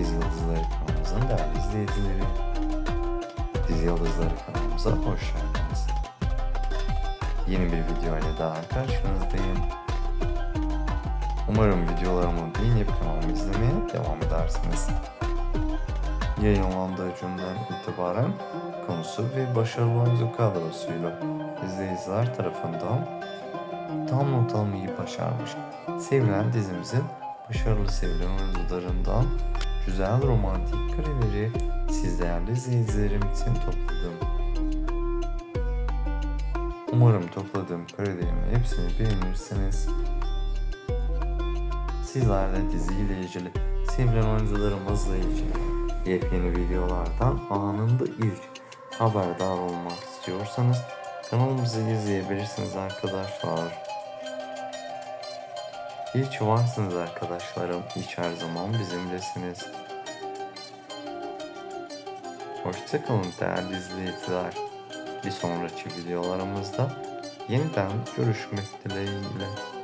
Dizi Yıldızları kanalımızın değerli izleyicileri. Dizi Yıldızları kanalımıza hoş geldiniz. Yeni bir video ile daha karşınızdayım. Umarım videolarımı beğenip kanalımı izlemeye devam edersiniz. Yayınlandığı günden itibaren konusu ve başarılı oyuncu kadrosuyla izleyiciler tarafından tam not almayı başarmış. Sevilen dizimizin başarılı sevilen oyuncularından güzel romantik kareleri siz değerli izleyicilerim için topladım. Umarım topladığım karelerin hepsini beğenirsiniz. Sizler de diziyle ilgili sevilen oyuncularımızla ilgili yepyeni videolardan anında ilk haberdar olmak istiyorsanız kanalımızı izleyebilirsiniz arkadaşlar. Hiç varsınız arkadaşlarım. Hiç her zaman bizimlesiniz. Hoşçakalın değerli izleyiciler. Bir sonraki videolarımızda yeniden görüşmek dileğiyle.